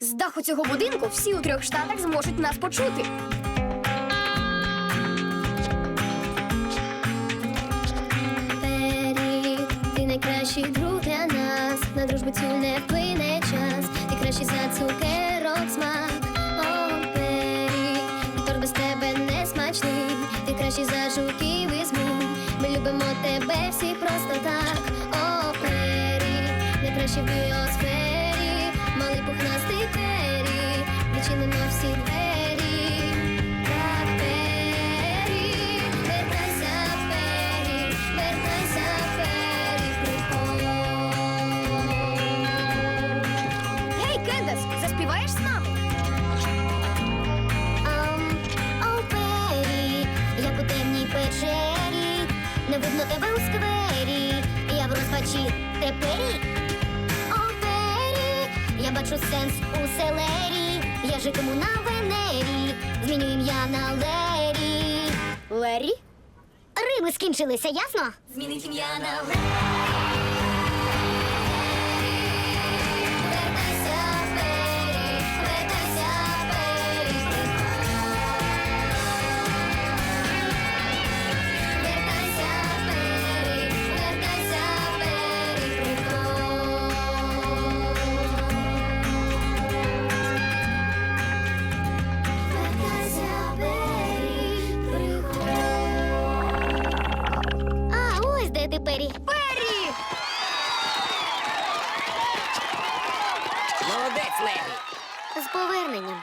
З даху цього будинку всі у трьох штатах зможуть нас почути. Пері, ти найкращий друг для нас. На дружбу цю не вплине час. Ти кращий за цукерок смак. О, Пері, торт без тебе не смачний. Ти кращий за жуків і змій. Ми любимо тебе всі просто так. О, Пері, найкращий в біосфері. Заспіваєш з нами? Ам, О, Пері, як темній печері, не видно тебе у сквері, я в розпачі тепері. О, Пері, я бачу сенс у селері, житиму на Венері, зміню ім'я на Лері. Лері? Риби скінчилися, ясно? Змінить ім'я на Лері. Перрі. Перрі! Молодець, Леві! З поверненням.